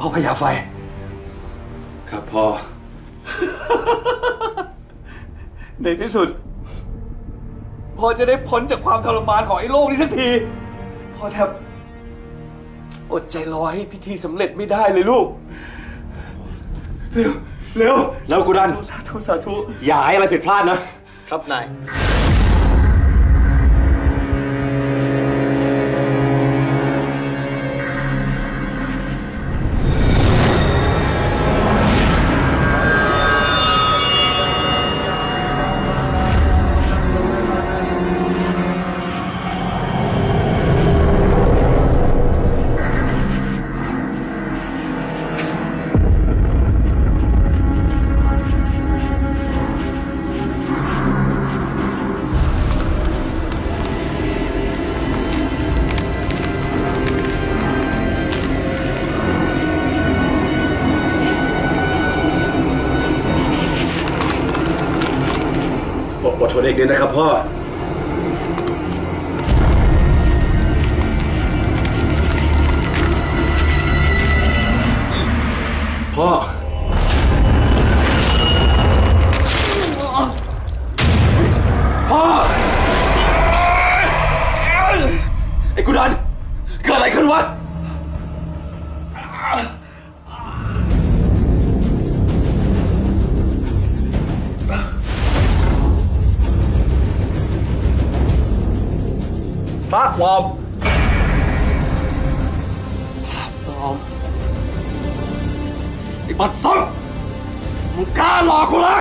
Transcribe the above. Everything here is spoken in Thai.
พ่อพญาไฟ ครับพ่อ ในที่สุด พ่อจะได้พ้นจากความทรมานของไอ้โลกนี้สักที พ่อแทบอดใจรอให้พิธีสำเร็จไม่ได้เลยลูก เร็ว เร็ว แล้วกูดัน สาธุสาธุ อย่าให้อะไรผิดพลาดนะ ครับนาย อดทนอีกนิดนะครับพ่อพ่อ พ่อ ไอ้กูดัน เกิดอะไรขึ้นวะ พระปลอมพระปลอมไอ้บัดซบมึงกล้าหลอกกูละ